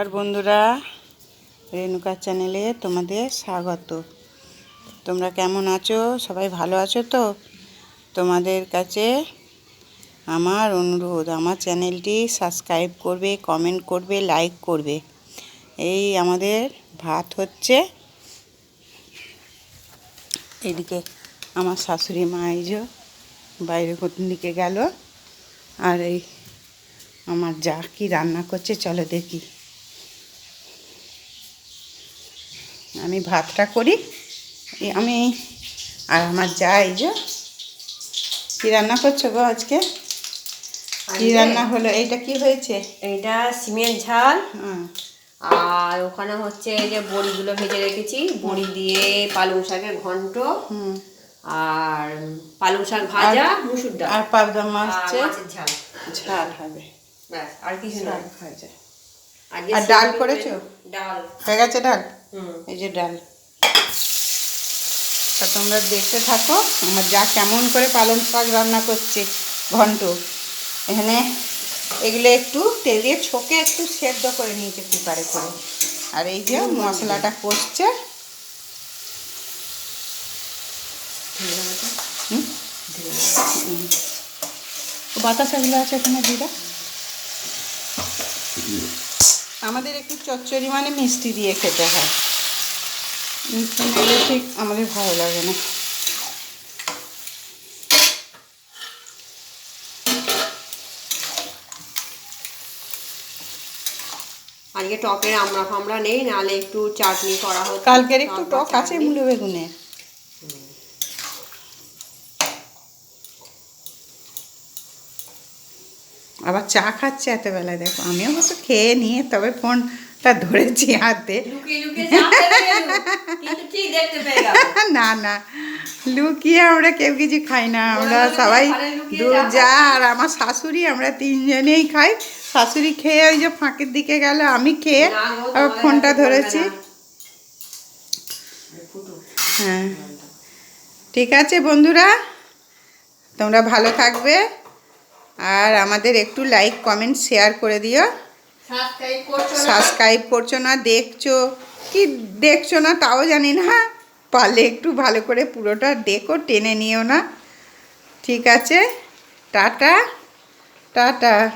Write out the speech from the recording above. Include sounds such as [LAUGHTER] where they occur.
আর বন্ধুরা, রেণুকা চ্যানেলে তোমাদের স্বাগত। তোমরা কেমন আছো? সবাই ভালো আছো তো? তোমাদের কাছে আমার অনুরোধ, আমার চ্যানেলটি সাবস্ক্রাইব করবে, কমেন্ট করবে, লাইক করবে। এই আমাদের ভাত হচ্ছে এদিকে আমার শাশুড়ি মা এই যে বাইরে কোন দিকে গেল, আর এই আমার যা কি রান্না করছে, চলো দেখি। আমি ভাতটা করি। আমি আর আমার যা এই যে কী রান্না করছ গো আজকে? কী রান্না হলো? এইটা কি হয়েছে? এইটা সিমের ঝাল। হ্যাঁ। আর ওখানে হচ্ছে এই যে বড়িগুলো ভেজে রেখেছি। বড়ি দিয়ে পালং শাকের ঘন্ট। হুম। আর পালং শাক ভাজা মুসুর ডাল। আর পাবদা মাছ মাছের ঝাল। ঝাল হবে। ব্যাস আর কিছু না। ভাজা আর ডাল করেছ? ডাল। হয়ে গেছে ডাল? এই যে ডাল। তা তোমরা দেখতে থাকো আমার যা কেমন করে পালং শাক রান্না করছে ঘন্ট। এখানে এগুলো একটু তেল দিয়ে ছোকে একটু সেদ্ধ করে নিয়েছে কুকারে করে। আর এই যে মশলাটা কষছে। হুম? হুম। বাতাসাগুলো আছে এখানে দিদা? আমাদের একটু চচ্চড়ি মানে মিষ্টি দিয়ে খেতে হয়। মিষ্টি নিলে ঠিক আমাদের ভালো লাগে না। আজকে টকের আমরা ফামড়া নেই নাহলে একটু চাটনি করা হতো কালকের একটু টক আছে। মূলো বেগুনের। আবার চা খাচ্ছে এত বেলায় দেখো। আমি অবশ্য খেয়ে নিয়ে তবে ফোনটা ধরেছি হাতে। [LAUGHS] না না। লুকিয়ে আমরা কেউ কিছু খাই না। আমরা সবাই দু যা আর আমার শাশুড়ি আমরা তিনজনেই খাই। শাশুড়ি খেয়ে ওই যে ফাঁকের দিকে গেল আমি খেয়ে আবার ফোনটা ধরেছি। হ্যাঁ। ঠিক আছে বন্ধুরা তোমরা ভালো থাকবে। আর আমাদের একটু লাইক কমেন্ট শেয়ার করে দিও। সাবস্ক্রাইব করছ না? দেখছ। কি দেখছ না তাও জানি না। পারলে একটু ভালো করে পুরোটা দেখো টেনে নিও না। ঠিক আছে? টাটা। টাটা।